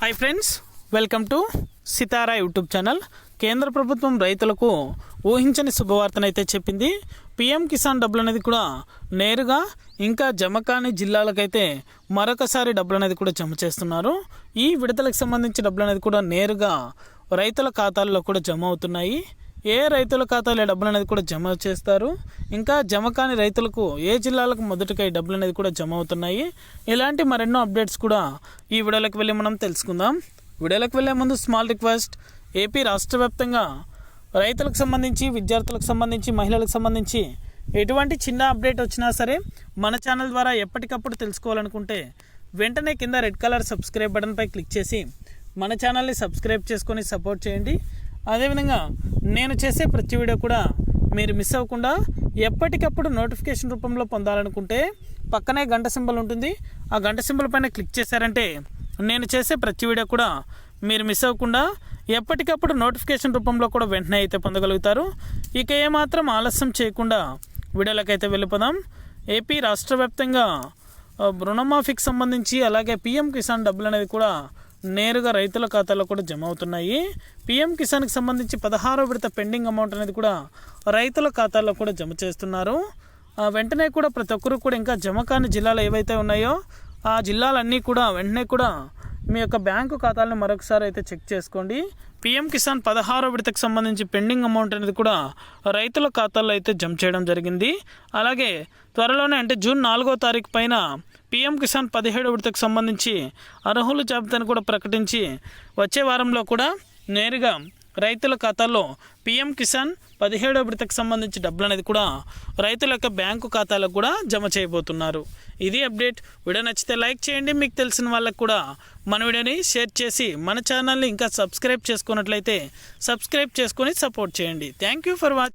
Hi friends welcome to Sitara YouTube channel కేంద్ర ప్రభుత్వం రైతులకు ఊహించని శుభవార్తనైతే చెప్పింది. పిఎం కిసాన్ డబ్బులు అనేది కూడా నేరుగా ఇంకా జమ కాని జిల్లాలకైతే మరొకసారి డబ్బులు అనేది కూడా జమ చేస్తున్నారు. ఈ విడతలకు సంబంధించి డబ్బులు అనేది కూడా నేరుగా రైతుల ఖాతాల్లో కూడా జమ అవుతున్నాయి. ఏ రైతుల ఖాతాలో డబ్బులు అనేది కూడా జమ చేస్తారు? ఇంకా జమ కాని రైతులకు ఏ జిల్లాలకు మొదటిగా ఈ డబ్బులు అనేది కూడా జమ అవుతున్నాయి? ఇలాంటి మరెన్నో అప్డేట్స్ కూడా ఈ వీడియోలకు వెళ్ళి మనం తెలుసుకుందాం. వీడియోలకు వెళ్ళే ముందు స్మాల్ రిక్వెస్ట్ ఏపీ రాష్ట్ర వ్యాప్తంగా రైతులకు సంబంధించి విద్యార్థులకు సంబంధించి మహిళలకు సంబంధించి ఎటువంటి చిన్న అప్డేట్ వచ్చినా సరే మన ఛానల్ ద్వారా ఎప్పటికప్పుడు తెలుసుకోవాలనుకుంటే వెంటనే కింద రెడ్ కలర్ సబ్స్క్రైబ్ బటన్పై క్లిక్ చేసి మన ఛానల్ని సబ్స్క్రైబ్ చేసుకొని సపోర్ట్ చేయండి. అదేవిధంగా నేను చేసే ప్రతి వీడియో కూడా మీరు మిస్ అవ్వకుండా ఎప్పటికప్పుడు నోటిఫికేషన్ రూపంలో పొందాలనుకుంటే పక్కనే గంట సింబల్ ఉంటుంది. ఆ గంట సింబల్ పైన క్లిక్ చేశారంటే నేను చేసే ప్రతి వీడియో కూడా మీరు మిస్ అవ్వకుండా ఎప్పటికప్పుడు నోటిఫికేషన్ రూపంలో కూడా వెంటనే అయితే పొందగలుగుతారు. ఇక ఏమాత్రం ఆలస్యం చేయకుండా వీడియోలకైతే వెళ్ళిపోదాం. ఏపీ రాష్ట్ర వ్యాప్తంగా రుణమాఫీకి సంబంధించి అలాగే పీఎం కిసాన్ డబ్బులు అనేది కూడా నేరుగా రైతుల ఖాతాలో కూడా జమ అవుతున్నాయి. పిఎం కిసాన్కి సంబంధించి పదహారో విడత పెండింగ్ అమౌంట్ అనేది కూడా రైతుల ఖాతాల్లో కూడా జమ చేస్తున్నారు. వెంటనే కూడా ప్రతి ఒక్కరు కూడా ఇంకా జమ కాని జిల్లాలు ఏవైతే ఉన్నాయో ఆ జిల్లాలన్నీ కూడా వెంటనే కూడా మీ యొక్క బ్యాంకు ఖాతాలను మరొకసారి అయితే చెక్ చేసుకోండి. పిఎం కిసాన్ పదహారో విడతకు సంబంధించి పెండింగ్ అమౌంట్ అనేది కూడా రైతుల ఖాతాల్లో అయితే జమ చేయడం జరిగింది. అలాగే త్వరలోనే అంటే జూన్ నాలుగో తారీఖు పైన పిఎం కిసాన్ పదిహేడు విడతకు సంబంధించి అర్హుల జాబితాను కూడా ప్రకటించి వచ్చే వారంలో కూడా నేరుగా రైతుల ఖాతాల్లో పిఎం కిసాన్ పదిహేడో విడతకు సంబంధించి డబ్బులు అనేది కూడా రైతుల యొక్క బ్యాంకు ఖాతాలకు కూడా జమ చేయబోతున్నారు. ఇది అప్డేట్. వీడియో నచ్చితే లైక్ చేయండి. మీకు తెలిసిన వాళ్ళకు కూడా మన వీడియోని షేర్ చేసి మన ఛానల్ని ఇంకా సబ్స్క్రైబ్ చేసుకున్నట్లయితే సబ్స్క్రైబ్ చేసుకొని సపోర్ట్ చేయండి. Thank you for watching